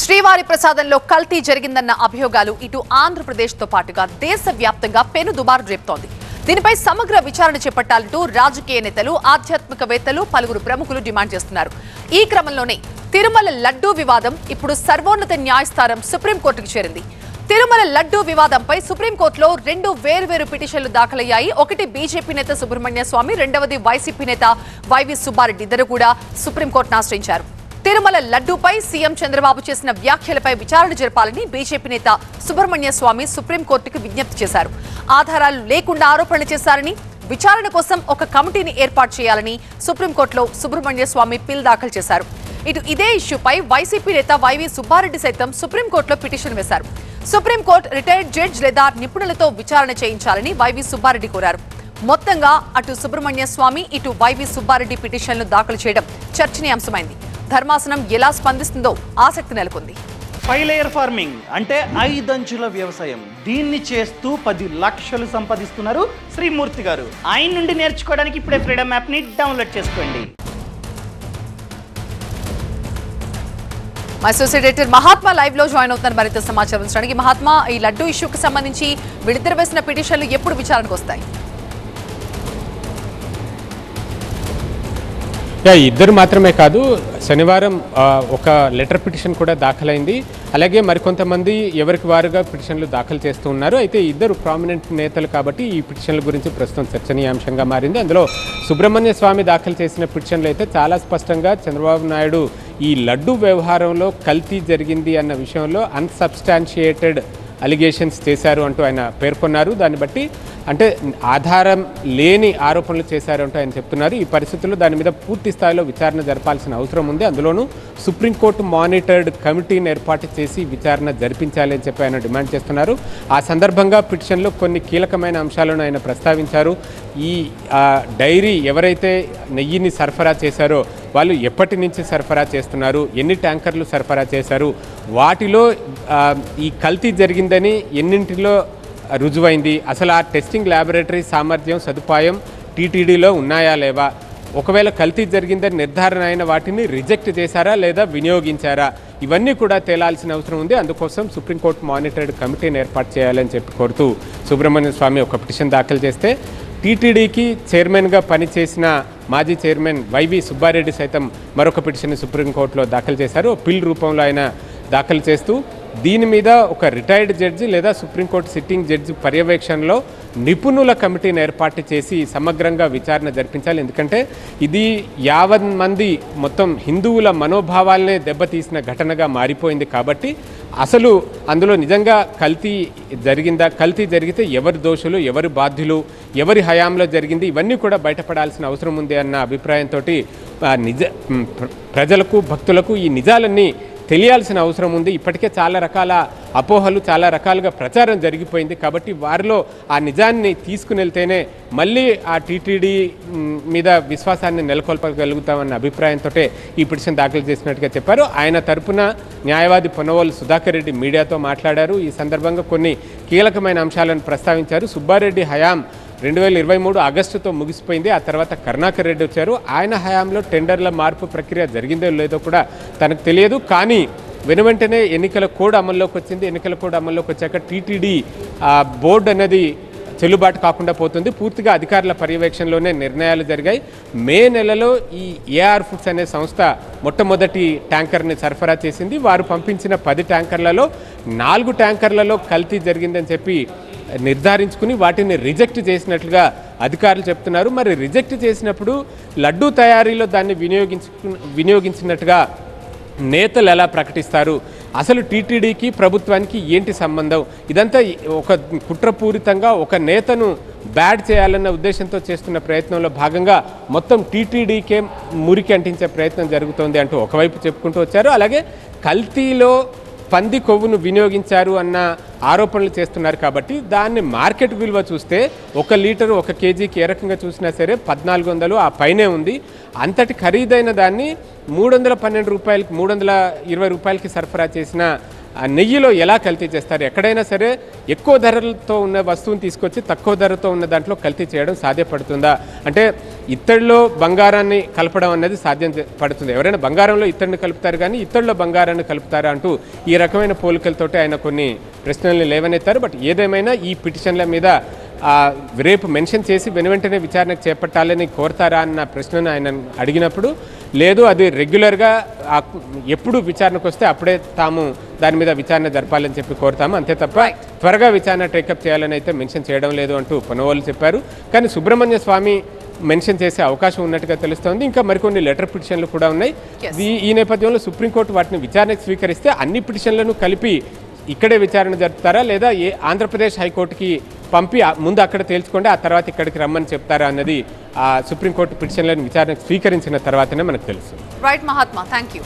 శ్రీవారి ప్రసాదంలో కల్తీ జరిగిందన్న అభియోగాలు ఇటు ఆంధ్రప్రదేశ్తో పాటుగా దేశవ్యాప్తంగా పెను దుబారు రేపుతోంది. దీనిపై సమగ్ర విచారణ చేపట్టాలంటూ రాజకీయ నేతలు ఆధ్యాత్మికవేత్తలు పలువురు ప్రముఖులు డిమాండ్ చేస్తున్నారు. ఈ క్రమంలోనే తిరుమల లడ్డూ వివాదం ఇప్పుడు సర్వోన్నత న్యాయస్థానం సుప్రీంకోర్టుకు చేరింది. తిరుమల లడ్డూ వివాదంపై సుప్రీంకోర్టులో రెండు వేర్వేరు పిటిషన్లు దాఖలయ్యాయి. ఒకటి బీజేపీ నేత సుబ్రహ్మణ్య స్వామి రెండవది వైసీపీ నేత వైవి సుబ్బారెడ్డి. ఇద్దరు కూడా సుప్రీంకోర్టును ఆశ్రయించారు. తిరుమల లడ్డూపై సీఎం చంద్రబాబు చేసిన వ్యాఖ్యలపై విచారణ జరపాలని బీజేపీ నేత సుబ్రహ్మణ్య స్వామి సుప్రీంకోర్టుకు విజ్ఞప్తి చేశారు. ఆధారాలు లేకుండా ఆరోపణలు చేశారని విచారణ కోసం ఒక కమిటీని ఏర్పాటు చేయాలని సుప్రీంకోర్టులో సుబ్రహ్మణ్య స్వామి పిల్ దాఖలు చేశారు. ఇటు ఇదే ఇష్యూపై వైసీపీ నేత వైవి సుబ్బారెడ్డి సైతం సుప్రీంకోర్టులో పిటిషన్ వేశారు. సుప్రీంకోర్టు రిటైర్డ్ జడ్జ్ లేదా నిపుణులతో విచారణ చేయించాలని వైవి సుబ్బారెడ్డి కోరారు. మొత్తంగా అటు సుబ్రహ్మణ్య స్వామి ఇటు వైవి సుబ్బారెడ్డి పిటిషన్లు దాఖలు చేయడం చర్చనీయాంశమైంది. ధర్మాసనం ఎలా స్పందిస్తుందో ఆసక్తి నెలకొంది. ఫైవ్ లేయర్ ఫార్మింగ్ అంటే ఐదంచుల వ్యవసాయం. దీన్ని చేస్తూ పది లక్షలు సంపాదిస్తున్నారు శ్రీమూర్తి గారు. ఆయన నుండి నేర్చుకోవడానికి ఇప్పుడే ఫ్రీడమ్ యాప్ని డౌన్లోడ్ చేసుకోండి. మా అసోసియేట్ ఎడిటర్ మహాత్మా లైవ్లో జాయిన్ అవుతున్నారు మరింత సమాచారం ఇచ్చడానికి మహాత్మా ఈ లడ్డు ఇష్యూకి సంబంధించి విడుదల వేసిన పిటిషన్లు ఎప్పుడు విచారణకు వస్తాయి? యా ఇద్దరు మాత్రమే కాదు శనివారం ఒక లెటర్ పిటిషన్ కూడా దాఖలైంది. అలాగే మరికొంతమంది ఎవరికి వారుగా పిటిషన్లు దాఖలు చేస్తూ ఉన్నారు. అయితే ఇద్దరు ప్రామినెంట్ నేతలు కాబట్టి ఈ పిటిషన్ల గురించి ప్రస్తుతం చర్చనీయాంశంగా మారింది. అందులో సుబ్రహ్మణ్య స్వామి దాఖలు చేసిన పిటిషన్లు అయితే చాలా స్పష్టంగా చంద్రబాబు నాయుడు ఈ లడ్డు వ్యవహారంలో కల్తీ జరిగింది అన్న విషయంలో అన్సబ్స్టాన్షియేటెడ్ అలిగేషన్స్ చేశారు అంటూ ఆయన పేర్కొన్నారు. దాన్ని బట్టి అంటే ఆధారం లేని ఆరోపణలు చేశారు అంటూ ఆయన చెప్తున్నారు. ఈ పరిస్థితుల్లో దాని మీద పూర్తి స్థాయిలో విచారణ జరపాల్సిన అవసరం ఉంది. అందులోనూ సుప్రీంకోర్టు మానిటర్డ్ కమిటీని ఏర్పాటు చేసి విచారణ జరిపించాలి అని చెప్పి ఆయన డిమాండ్ చేస్తున్నారు. ఆ సందర్భంగా పిటిషన్లో కొన్ని కీలకమైన అంశాలను ఆయన ప్రస్తావించారు. ఈ ఆ, డైరీ ఎవరైతే నెయ్యిని సరఫరా చేశారో వాళ్ళు ఎప్పటి నుంచి సరఫరా చేస్తున్నారు? ఎన్ని ట్యాంకర్లు సరఫరా చేశారు? వాటిలో ఈ కల్తీ జరిగిందని ఎన్నింటిలో రుజువైంది? అసలు ఆ టెస్టింగ్ ల్యాబొరేటరీ సామర్థ్యం సదుపాయం టీటీడీలో ఉన్నాయా లేవా? ఒకవేళ కల్తీ జరిగిందని నిర్ధారణ అయిన వాటిని రిజెక్ట్ చేశారా లేదా వినియోగించారా? ఇవన్నీ కూడా తేలాల్సిన అవసరం ఉంది. అందుకోసం సుప్రీంకోర్టు మానిటర్డ్ కమిటీని ఏర్పాటు చేయాలని చెప్పి కోరుతూ సుబ్రహ్మణ్య స్వామి ఒక పిటిషన్ దాఖలు చేస్తే టీటీడీకి చైర్మన్గా పనిచేసిన మాజీ చైర్మన్ వైవి సుబ్బారెడ్డి సైతం మరొక పిటిషన్ సుప్రీంకోర్టులో దాఖలు చేశారు. పిల్ రూపంలో ఆయన దాఖలు చేస్తూ దీని మీద ఒక రిటైర్డ్ జడ్జి లేదా సుప్రీంకోర్టు సిట్టింగ్ జడ్జి పర్యవేక్షణలో నిపుణుల కమిటీని ఏర్పాటు చేసి సమగ్రంగా విచారణ జరిపించాలి. ఎందుకంటే ఇది యావన్ మంది మొత్తం హిందువుల మనోభావాలనే దెబ్బతీసిన ఘటనగా మారిపోయింది కాబట్టి అసలు అందులో నిజంగా కల్తీ జరిగిందా? కల్తీ జరిగితే ఎవరు దోషులు ఎవరు బాధ్యులు ఎవరి హయాంలో జరిగింది? ఇవన్నీ కూడా బయటపడాల్సిన అవసరం ఉంది అన్న అభిప్రాయంతో నిజ ప్రజలకు భక్తులకు ఈ నిజాలన్నీ తెలియాల్సిన అవసరం ఉంది. ఇప్పటికే చాలా రకాల అపోహలు చాలా రకాలుగా ప్రచారం జరిగిపోయింది. కాబట్టి వారిలో ఆ నిజాన్ని తీసుకుని వెళ్తేనే మళ్ళీ ఆ టీటీడీ మీద విశ్వాసాన్ని నెలకొల్పగలుగుతామన్న అభిప్రాయంతో ఈ పిటిషన్ దాఖలు చేసినట్టుగా చెప్పారు. ఆయన తరపున న్యాయవాది పొన్నవోలు సుధాకర్ రెడ్డి మీడియాతో మాట్లాడారు. ఈ సందర్భంగా కొన్ని కీలకమైన అంశాలను ప్రస్తావించారు. సుబ్బారెడ్డి హయాం రెండు వేల ఇరవై మూడు ఆగస్టుతో ముగిసిపోయింది. ఆ తర్వాత కరుణాకర్ రెడ్డి వచ్చారు. ఆయన హయాంలో టెండర్ల మార్పు ప్రక్రియ జరిగిందో లేదో కూడా తనకు తెలియదు. కానీ వెనువెంటనే ఎన్నికల కోడ్ అమల్లోకి వచ్చింది. ఎన్నికల కోడ్ అమల్లోకి వచ్చాక టీటీడీ బోర్డు అనేది చెల్లుబాటు కాకుండా పోతుంది. పూర్తిగా అధికారుల పర్యవేక్షణలోనే నిర్ణయాలు జరిగాయి. మే నెలలో ఈ ఏఆర్ ఫుడ్స్ అనే సంస్థ మొట్టమొదటి ట్యాంకర్ని సరఫరా చేసింది. వారు పంపించిన పది ట్యాంకర్లలో నాలుగు ట్యాంకర్లలో కల్తీ జరిగిందని చెప్పి నిర్ధారించుకుని వాటిని రిజెక్ట్ చేసినట్లుగా అధికారులు చెప్తున్నారు. మరి రిజెక్ట్ చేసినప్పుడు లడ్డూ తయారీలో దాన్ని వినియోగించు వినియోగించినట్టుగా నేతలు ఎలా ప్రకటిస్తారు? అసలు టీటీడీకి ప్రభుత్వానికి ఏంటి సంబంధం? ఇదంతా ఒక కుట్రపూరితంగా ఒక నేతను బ్యాడ్ చేయాలన్న ఉద్దేశంతో చేస్తున్న ప్రయత్నంలో భాగంగా మొత్తం టీటీడీకే మురికి అంటించే ప్రయత్నం జరుగుతోంది అంటూ ఒకవైపు చెప్పుకుంటూ వచ్చారు. అలాగే కల్తీలో పంది కొవ్వును వినియోగించారు అన్న ఆరోపణలు చేస్తున్నారు కాబట్టి దాన్ని మార్కెట్ విలువ చూస్తే ఒక లీటరు ఒక కేజీకి ఏ రకంగా చూసినా సరే పద్నాలుగు వందలు ఆ పైనే ఉంది. అంతటి ఖరీదైన దాన్ని మూడు వందల పన్నెండు రూపాయలకి మూడు వందల ఇరవై రూపాయలకి సరఫరా చేసిన ఆ నెయ్యిలో ఎలా కల్తీ చేస్తారు? ఎక్కడైనా సరే ఎక్కువ ధరలతో ఉన్న వస్తువుని తీసుకొచ్చి తక్కువ ధరతో ఉన్న దాంట్లో కల్తీ చేయడం సాధ్యపడుతుందా? అంటే ఇత్తడిలో బంగారాన్ని కలపడం అనేది సాధ్యం చే- పడుతుంది. ఎవరైనా బంగారంలో ఇత్తడిని కలుపుతారు కానీ ఇత్తడిలో బంగారాన్ని కలుపుతారా అంటూ ఈ రకమైన పోలికలతోటి ఆయన కొన్ని ప్రశ్నల్ని లేవనెత్తారు. బట్ ఏదేమైనా ఈ పిటిషన్ల మీద రేపు మెన్షన్ చేసి వెను వెంటనే విచారణకు చేపట్టాలని కోరతారా అన్న ప్రశ్నను ఆయన అడిగినప్పుడు లేదు అది రెగ్యులర్గా ఎప్పుడు విచారణకు వస్తే అప్పుడే తాము దాని మీద విచారణ జరపాలని చెప్పి కోరుతాము. అంతే తప్ప త్వరగా విచారణ టేకప్ చేయాలని అయితే మెన్షన్ చేయడం లేదు అంటూ పొనవోలు చెప్పారు. కానీ సుబ్రహ్మణ్య స్వామి మెన్షన్ చేసే అవకాశం ఉన్నట్టుగా తెలుస్తోంది. ఇంకా మరికొన్ని లెటర్ పిటిషన్లు కూడా ఉన్నాయి. ఈ నేపథ్యంలో సుప్రీంకోర్టు వాటిని విచారణకు స్వీకరిస్తే అన్ని పిటిషన్లను కలిపి ఇక్కడే విచారణ జరుపుతారా? లేదా ఏ ఆంధ్రప్రదేశ్ హైకోర్టుకి పంపి ముందు అక్కడ తేల్చుకోండి ఆ తర్వాత ఇక్కడికి రమ్మని చెప్తారా అన్నది ఆ సుప్రీంకోర్టు పిటిషన్లను విచారణకు స్వీకరించిన తర్వాతనే మనకు తెలుసు రైట్ మహాత్మా థ్యాంక్ యూ